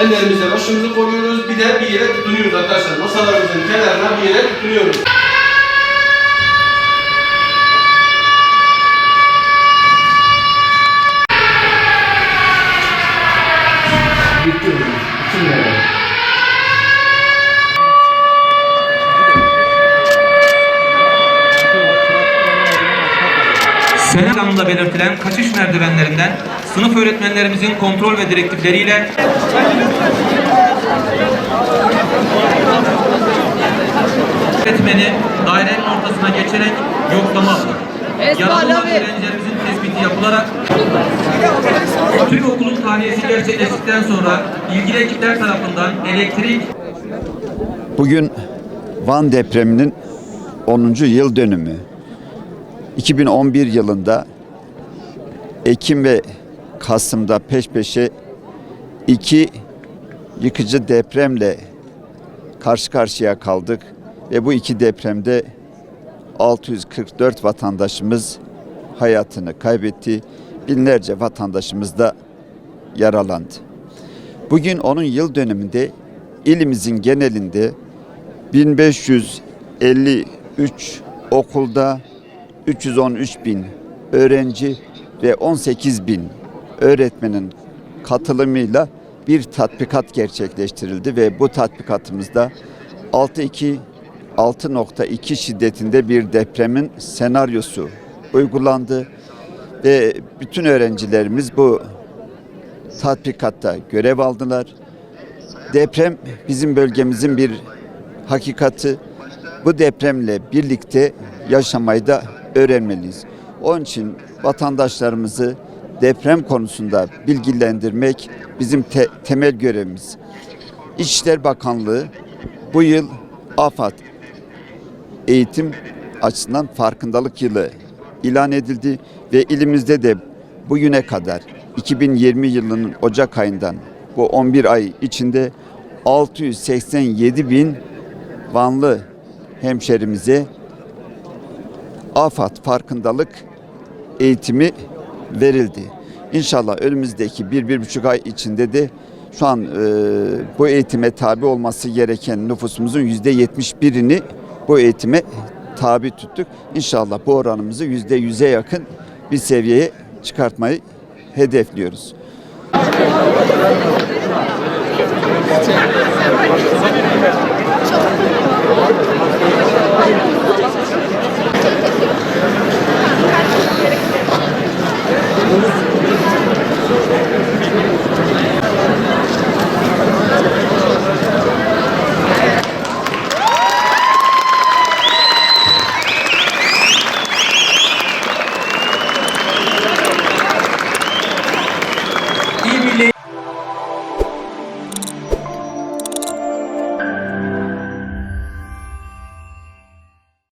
Ellerimizle başımızı koruyoruz. Bir de bir yere tutunuyoruz arkadaşlar. Masalarımızın kenarına bir yere tutunuyoruz. Bitti planında belirtilen kaçış merdivenlerinden sınıf öğretmenlerimizin kontrol ve direktifleriyle öğretmeni dairenin ortasına geçerek yoklama aldı. Yaralılan öğrencilerimizin tespiti yapılarak tüm okulun tahliyesi gerçekleştikten sonra ilgili ekipler tarafından elektrik Bugün Van depreminin 10. yıl dönümü. 2011 yılında Ekim ve Kasım'da peş peşe iki yıkıcı depremle karşı karşıya kaldık ve bu iki depremde 644 vatandaşımız hayatını kaybetti. Binlerce vatandaşımız da yaralandı. Bugün onun yıl dönümünde ilimizin genelinde 1553 okulda 313 bin öğrenci ve 18 bin öğretmenin katılımıyla bir tatbikat gerçekleştirildi ve bu tatbikatımızda 6.2 6.2 şiddetinde bir depremin senaryosu uygulandı ve bütün öğrencilerimiz bu tatbikatta görev aldılar. Deprem bizim bölgemizin bir hakikati. Bu depremle birlikte yaşamayı da öğrenmeliyiz. Onun için vatandaşlarımızı deprem konusunda bilgilendirmek bizim te- temel görevimiz. İçişler Bakanlığı bu yıl AFAD eğitim açısından farkındalık yılı ilan edildi ve ilimizde de bugüne kadar 2020 yılının Ocak ayından bu 11 ay içinde 687 bin Vanlı hemşerimize AFAD farkındalık eğitimi verildi. İnşallah önümüzdeki bir, bir buçuk ay içinde de şu an e, bu eğitime tabi olması gereken nüfusumuzun yüzde yetmiş birini bu eğitime tabi tuttuk. İnşallah bu oranımızı yüzde yüze yakın bir seviyeye çıkartmayı hedefliyoruz.